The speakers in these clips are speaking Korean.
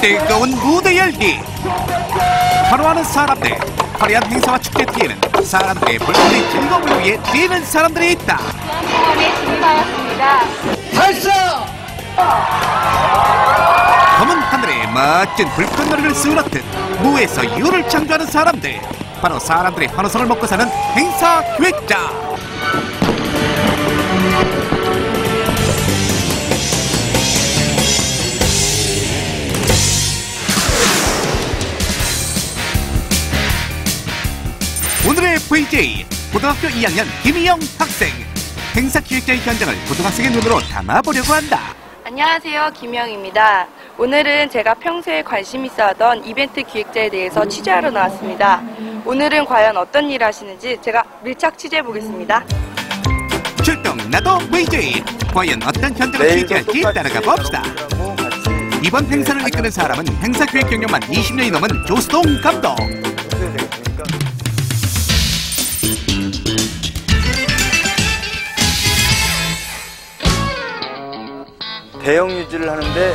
뜨거운 무대 열기. 환호하는 사람들 화려한 행사와 축제 뒤에는 사람들의 불꽃의 즐거움을 위해 뛰는 사람들이 있다. 진입하였습니다. 검은 하늘에 멋진 불꽃놀이를 쏘았듯 무에서 유를 창조하는 사람들. 바로 사람들의 환호성을 먹고 사는 행사 기획자 VJ 고등학교 2학년 김희영 학생 행사 기획자의 현장을 고등학생의 눈으로 담아보려고 한다 안녕하세요. 김영입니다. 오늘은 제가 평소에 관심 있어 하던 이벤트 기획자에 대해서 취재하러 나왔습니다. 오늘은 과연 어떤 일을 하시는지 제가 밀착 취재해 보겠습니다. 출동 나도 VJ 과연 어떤 현장을 취재할지 따라가 봅시다 이번 행사를 이끄는 사람은 행사 기획 경력만 20년이 넘은 조수동 감독 대형 유지를 하는데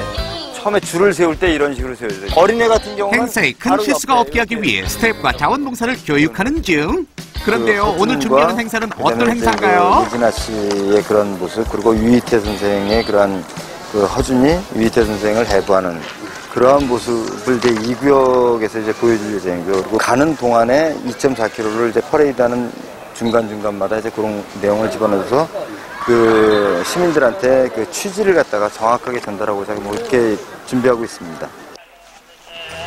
처음에 줄을 세울 때 이런 식으로 세워야 돼요. 어린애 같은 경우는 행사에 큰 실수가 없게 하기 위해 스태프과 자원봉사를 교육하는 중 그런데요 그 오늘 준비하는 행사는 어떤 행사인가요? 그 유진아 씨의 그런 모습 그리고 유희태 선생의 그런 그 허준이 유희태 선생을 해부하는 그러한 모습을 이제 이 구역에서 이제 보여줄 예정이고요. 그리고 가는 동안에 2.4km를 이제 퍼레이드하는 중간 중간마다 이제 그런 내용을 집어넣어서 그 시민들한테 그 취지를 갖다가 정확하게 전달하고자 뭐 이렇게 준비하고 있습니다.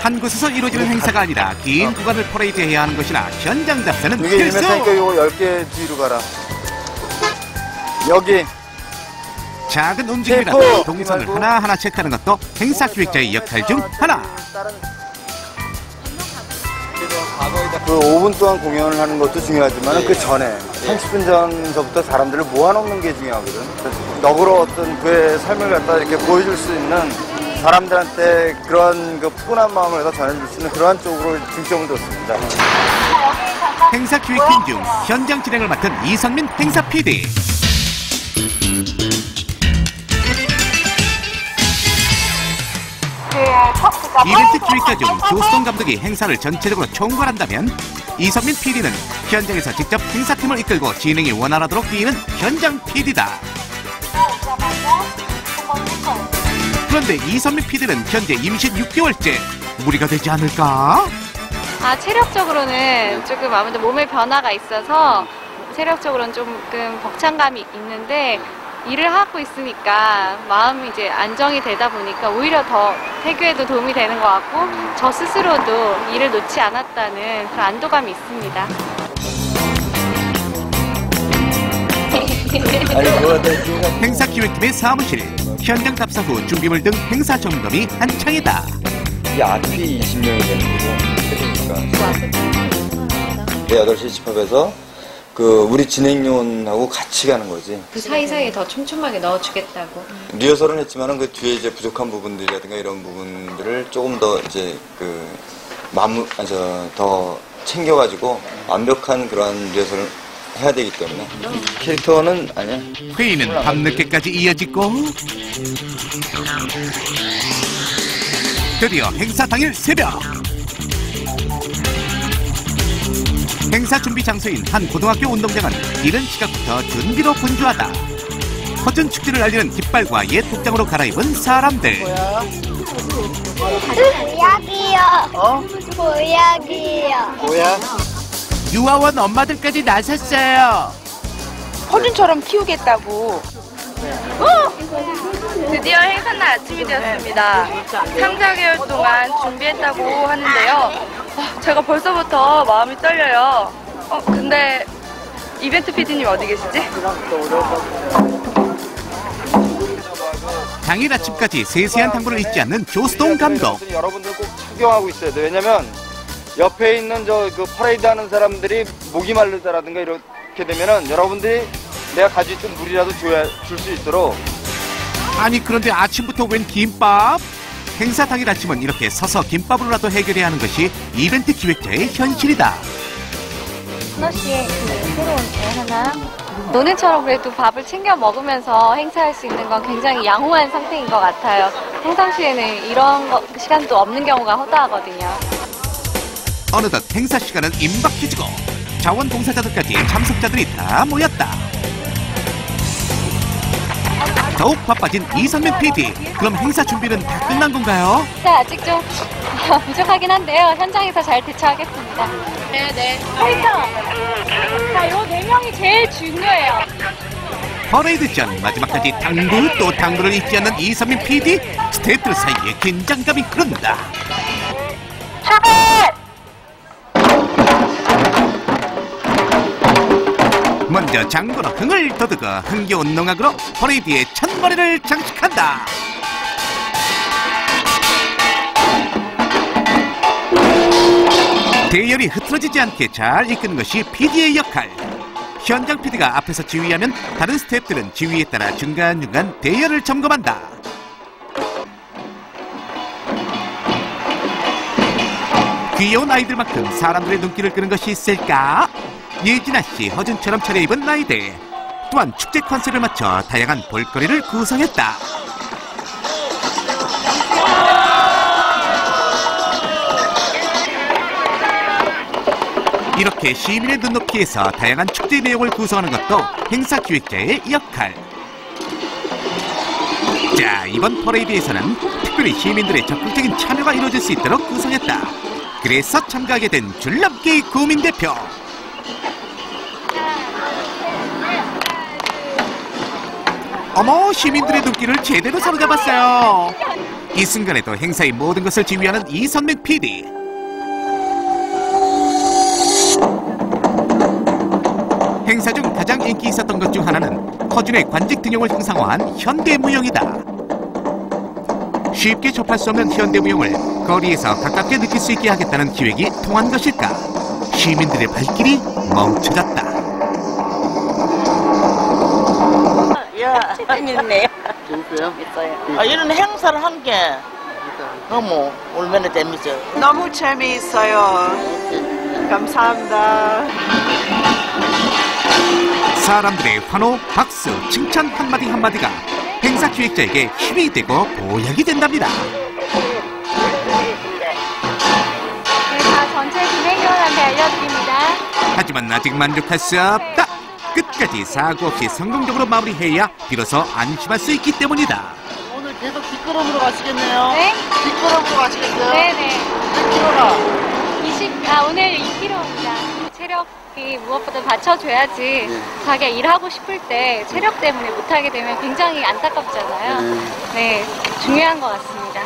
한 곳에서 이루어지는 행사가 아니라 긴 구간을 퍼레이드해야 하는 것이나 현장 답사는 이게 필수 1m니까 이거 10개 뒤로 가라. 여기 작은 움직임이라도 템포! 동선을. 하나하나 체크하는 것도 행사 기획자의 역할 중 하나 그 5분 동안 공연을 하는 것도 중요하지만 그 전에 30분 전서부터 사람들을 모아놓는 게 중요하거든. 너그러 어떤 그의 삶을 갖다 이렇게 보여줄 수 있는 사람들한테 그런 그 푸근한 마음을 갖다 전해줄 수 있는 그러한 쪽으로 중점을 뒀습니다. 행사 기획팀 중 현장 진행을 맡은 이선민 행사 PD 이벤트 기획자 중 조수동 감독이 행사를 전체적으로 총괄한다면 이선민 PD는 현장에서 직접 행사팀을 이끌고 진행이 원활하도록 뛰는 현장 PD다. 그런데 이선민 PD는 현재 임신 6개월째 무리가 되지 않을까? 아, 체력적으로는 조금 아무래도 몸에 변화가 있어서 체력적으로는 조금 벅찬감이 있는데 일을 하고 있으니까 마음이 이제 안정이 되다 보니까 오히려 더 태교에도 도움이 되는 것 같고 저 스스로도 일을 놓지 않았다는 그런 안도감이 있습니다. 행사 기획팀의 사무실 현장 답사 후 준비물 등 행사 점검이 한창이다. 이 앞이 20명이 되는 거고. 네, 8시 집합해서 그 우리 진행요원하고 같이 가는 거지. 그 사이사이에 더 촘촘하게 넣어주겠다고. 리허설은 했지만은 그 뒤에 이제 부족한 부분들이라든가 이런 부분들을 조금 더 이제 그 마무 아저더 챙겨가지고 완벽한 그런 리허설을 해야 되기 때문에 캐릭터는 아니야. 회의는 밤늦게까지 이어지고 드디어 행사 당일 새벽 행사 준비 장소인 한 고등학교 운동장은 이른 시각부터 준비로 분주하다 허준 축제를 알리는 깃발과 옛 복장으로 갈아입은 사람들 보약이요. 어? 보약이요. 뭐야? 유아원 엄마들까지 나섰어요 허준처럼 키우겠다고. 드디어 행사 날 아침이 되었습니다. 3, 4개월 동안 준비했다고 하는데요. 아, 제가 벌써부터 마음이 떨려요. 어, 근데 이벤트 PD님 어디 계시지? 당일 아침까지 세세한 당부를 잊지 않는 조수동 감독 여러분들 꼭 착용하고 있어야 돼. 왜냐면 옆에 있는 저 그 퍼레이드 하는 사람들이 목이 마르다라든가 이렇게 되면은 여러분들이 내가 가지고 있던 물이라도 줘야 줄 수 있도록 아니 그런데 아침부터 웬 김밥? 행사 당일 아침은 이렇게 서서 김밥으로라도 해결해야 하는 것이 이벤트 기획자의 현실이다. 하나 씨의 새로운 계획 하나? 너네처럼 그래도 밥을 챙겨 먹으면서 행사할 수 있는 건 굉장히 양호한 상태인 것 같아요. 평상시에는 이런 거- 시간도 없는 경우가 허다하거든요. 어느덧 행사 시간은 임박해지고 자원봉사자들까지 참석자들이 다 모였다. 더욱 바빠진 이선민 PD. 그럼 행사 준비는 다 끝난 건가요? 자, 아직 좀 부족하긴 한데요. 현장에서 잘 대처하겠습니다. 네네. 파이터! 자, 요네 명이 제일 중요해요. 퍼레이드 전 마지막까지 당구 또 당구를 잊지 않는 이선민 PD. 스태프들 사이에 긴장감이 흐른다. 먼저 장구로 흥을 돋우고 흥겨운 농악으로 퍼레이드의 첫머리를 장식한다. 대열이 흐트러지지 않게 잘 이끄는 것이 PD의 역할. 현장 PD가 앞에서 지휘하면 다른 스태프들은 지휘에 따라 중간중간 대열을 점검한다. 귀여운 아이들만큼 사람들의 눈길을 끄는 것이 있을까? 예진아 씨, 허준처럼 차려입은 아이들. 또한 축제 컨셉을 맞춰 다양한 볼거리를 구성했다. 이렇게 시민의 눈높이에서 다양한 축제 내용을 구성하는 것도 행사 기획자의 역할. 자, 이번 퍼레이드에서는 특별히 시민들의 적극적인 참여가 이루어질 수 있도록 구성했다. 그래서 참가하게 된 줄넘기 구민 대표. 어머, 시민들의 눈길을 제대로 사로잡았어요. 이 순간에도 행사의 모든 것을 지휘하는 이선민 PD. 행사 중 가장 인기 있었던 것 중 하나는 허준의 관직 등용을 형상화한 현대무용이다. 쉽게 접할 수 없는 현대무용을 거리에서 가깝게 느낄 수 있게 하겠다는 기획이 통한 것일까? 시민들의 발길이 멈춰졌다. 야, 재밌네요. 재밌어요? 있어요. 아, 이런 행사를 한 게 너무 얼마나 재밌어. 너무 재미있어요. 감사합니다. 사람들의 환호, 박수, 칭찬 한마디 한마디가 행사 기획자에게 힘이 되고 보약이 된답니다. 자, 전체 진행요원한테 알려드립니다. 하지만 아직 만족할 수 없다. 끝까지 사고 없이 성공적으로 마무리해야 비로소 안심할 수 있기 때문이다. 오늘 계속 뒷걸음으로 가시겠네요. 네? 뒷걸음으로 가시겠어요? 네네. 몇 킬로나? 20, 아, 오늘 2kg입니다. 체력이 무엇보다 받쳐줘야지 자기가 일하고 싶을 때 체력 때문에 못하게 되면 굉장히 안타깝잖아요. 네, 중요한 것 같습니다.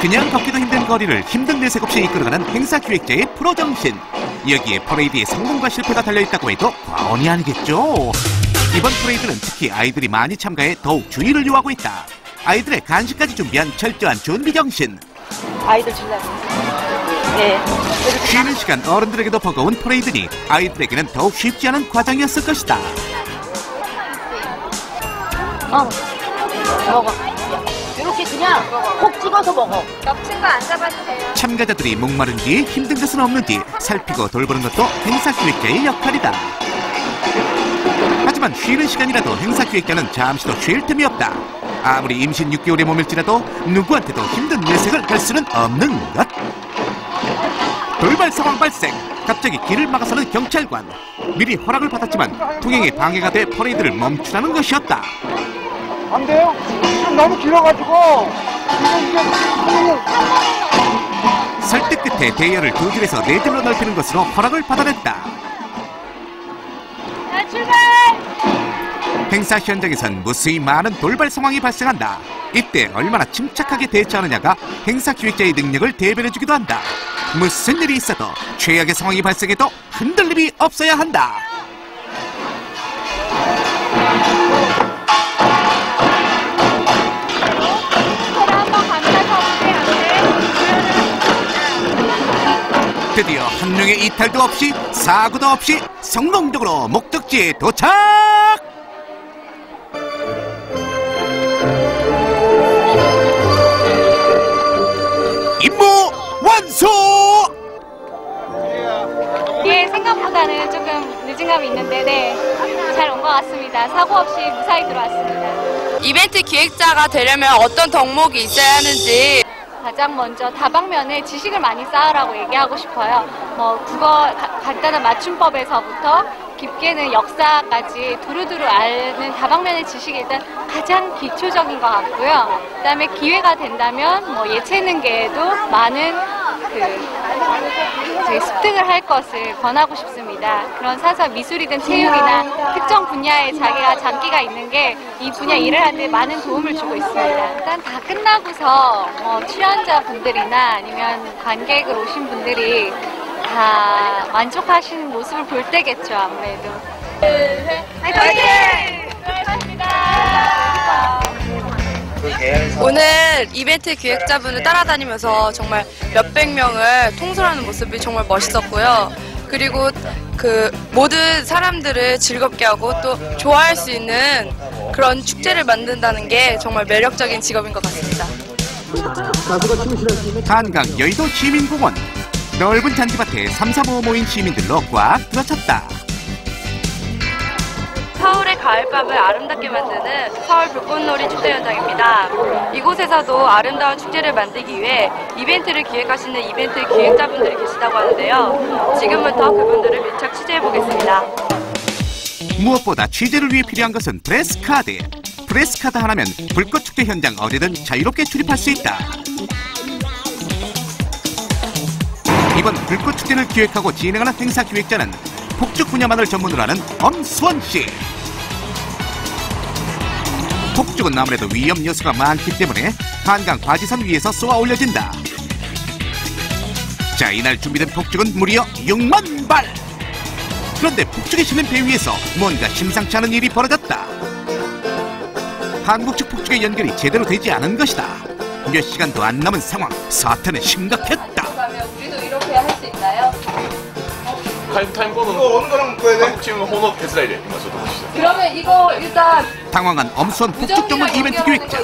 그냥 걷기도 힘든 거리를 힘든 내색 없이 이끌어가는 행사 기획자의 프로 정신. 여기에 퍼레이드의 성공과 실패가 달려있다고 해도 과언이 아니겠죠. 이번 퍼레이드는 특히 아이들이 많이 참가해 더욱 주의를 요하고 있다. 아이들의 간식까지 준비한 철저한 준비 정신. 아이들 주려고. 네. 쉬는 시간 어른들에게도 버거운 퍼레이드니 아이들에게는 더욱 쉽지 않은 과정이었을 것이다. 어. 먹어. 그냥 콕 찍어서 먹어. 겹친 거안 잡아주세요. 참가자들이 목마른 뒤 힘든 것은 없는지 살피고 돌보는 것도 행사 기획자의 역할이다. 하지만 쉬는 시간이라도 행사 기획자는 잠시도 쉴 틈이 없다. 아무리 임신 6개월의 몸일지라도 누구한테도 힘든 내색을 할 수는 없는 것. 돌발 상황 발생. 갑자기 길을 막아서는 경찰관. 미리 허락을 받았지만 통행에 방해가 돼 퍼레이드를 멈추라는 것이었다. 안 돼요? 지금 너무 길어가지고 설득 끝에 대열을 두 줄에서 네 줄로 넓히는 것으로 허락을 받아냈다. 자, 출발! 행사 현장에선 무수히 많은 돌발 상황이 발생한다. 이때 얼마나 침착하게 대처하느냐가 행사 기획자의 능력을 대변해주기도 한다. 무슨 일이 있어도 최악의 상황이 발생해도 흔들림이 없어야 한다. 이탈도 없이 사고도 없이 성공적으로 목적지에 도착! 임무 완수! 예, 생각보다는 조금 늦은 감이 있는데, 네. 잘 온 것 같습니다. 사고 없이 무사히 들어왔습니다. 이벤트 기획자가 되려면 어떤 덕목이 있어야 하는지 가장 먼저 다방면에 지식을 많이 쌓으라고 얘기하고 싶어요. 뭐 국어 가- 간단한 맞춤법에서부터 깊게는 역사까지 두루두루 아는 다방면의 지식이 일단 가장 기초적인 것 같고요. 그다음에 기회가 된다면 뭐 예체능계에도 많은 그 습득을 할 것을 권하고 싶습니다. 그런 사서 미술이든 체육이나 특정 분야에 자기가 장기가 있는 게 이 분야 일을 하는데 많은 도움을 주고 있습니다. 일단 다 끝나고서 뭐 출연자분들이나 아니면 관객을 오신 분들이 다 만족하시는 모습을 볼 때겠죠, 아무래도. 화이팅! 수고하셨습니다. 오늘 이벤트 기획자분을 따라다니면서 정말 몇백 명을 통솔하는 모습이 정말 멋있었고요. 그리고 그 모든 사람들을 즐겁게 하고 또 좋아할 수 있는 그런 축제를 만든다는 게 정말 매력적인 직업인 것 같습니다. 한강 여의도 시민공원 넓은 잔디밭에 3, 4, 5 모인 시민들로 꽉 들어찼다 서울의 가을밤을 아름답게 만드는 서울 불꽃놀이 축제 현장입니다. 이곳에서도 아름다운 축제를 만들기 위해 이벤트를 기획하시는 이벤트 기획자분들이 계시다고 하는데요. 지금부터 그분들을 밀착 취재해 보겠습니다. 무엇보다 취재를 위해 필요한 것은 프레스카드 프레스카드 하나면 불꽃축제 현장 어디든 자유롭게 출입할 수 있다 이번 불꽃축제를 기획하고 진행하는 행사 기획자는 폭죽 분야만을 전문으로 하는 엄수원 씨 폭죽은 아무래도 위험 요소가 많기 때문에 한강 과지선 위에서 쏘아 올려진다 자 이날 준비된 폭죽은 무려 6만 발 그런데 폭죽에 실린 배 위에서 뭔가 심상치 않은 일이 벌어졌다. 한국 측 폭죽의 연결이 제대로 되지 않은 것이다. 몇 시간도 안 남은 상황, 사태는 심각했다. 타임 타임 이거 어느 거랑 묶어야 돼? 한국 혼업 데스라이드 이거 저도 보시죠. 그러면 이거 일단 당황한 엄수원 폭죽 전문 이벤트 기획자.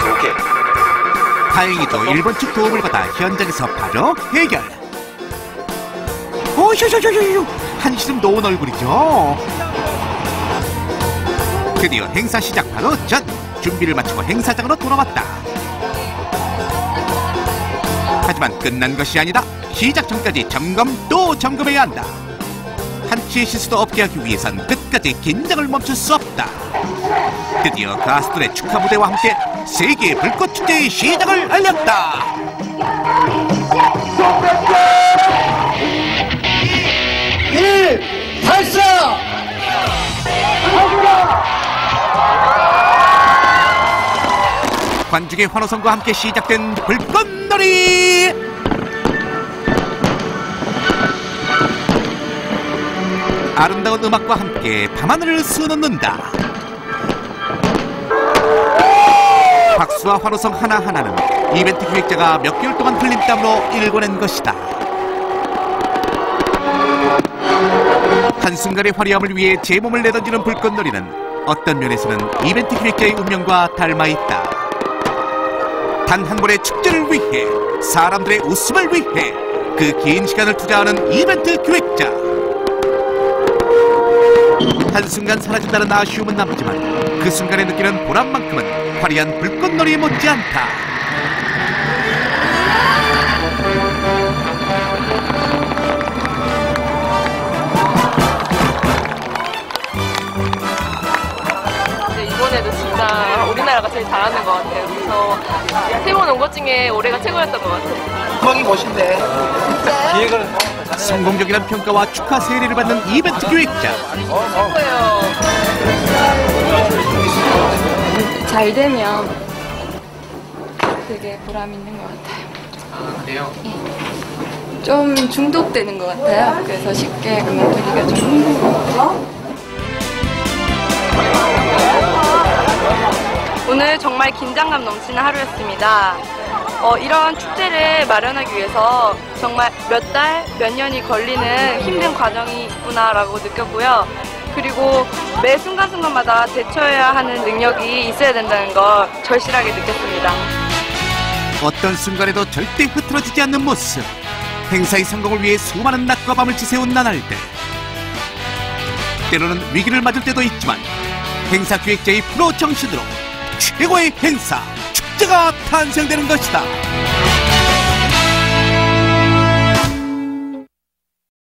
좋게. 다행히도 일본 측 도움을 받아 현장에서 바로 해결. 오쇼쇼쇼쇼 한시름 놓은 얼굴이죠. 드디어 행사 시작 바로 전 준비를 마치고 행사장으로 돌아왔다. 하지만 끝난 것이 아니다. 시작 전까지 점검 또 점검해야 한다. 한치의 실수도 없게 하기 위해선 끝까지 긴장을 멈출 수 없다. 드디어 가수들의 축하 무대와 함께 세계 불꽃 축제의 시작을 알렸다. 관중의 환호성과 함께 시작된 불꽃놀이. 아름다운 음악과 함께 밤하늘을 수놓는다. 박수와 환호성 하나하나는 이벤트 기획자가 몇 개월 동안 흘린 땀으로 일궈낸 것이다. 한순간의 화려함을 위해 제 몸을 내던지는 불꽃놀이는 어떤 면에서는 이벤트 기획자의 운명과 닮아 있다. 단 한 번의 축제를 위해 사람들의 웃음을 위해 그 긴 시간을 투자하는 이벤트 기획자. 한순간 사라진다는 아쉬움은 남지만 그 순간에 느끼는 보람만큼은 화려한 불꽃놀이 못지않다. 진짜 우리나라가 제일 잘하는 것 같아요. 그래서 세번 온 것 중에 올해가 최고였던 것 같아요. 음악이 멋있네. 성공적이란 평가와 축하 세례를 받는 이벤트 기획자. 잘 되면 되게 보람 있는 것 같아요. 아, 그래요? 좀 중독되는 것 같아요. 그래서 쉽게 그만두기가 좀 힘들고. 오늘 정말 긴장감 넘치는 하루였습니다. 어, 이런 축제를 마련하기 위해서 정말 몇 달, 몇 년이 걸리는 힘든 과정이 있구나라고 느꼈고요. 그리고 매 순간순간마다 대처해야 하는 능력이 있어야 된다는 걸 절실하게 느꼈습니다. 어떤 순간에도 절대 흐트러지지 않는 모습. 행사의 성공을 위해 수많은 낮과 밤을 지새운 나날들. 때로는 위기를 맞을 때도 있지만 행사 기획자의 프로 정신으로 최고의 행사 축제가 탄생되는 것이다.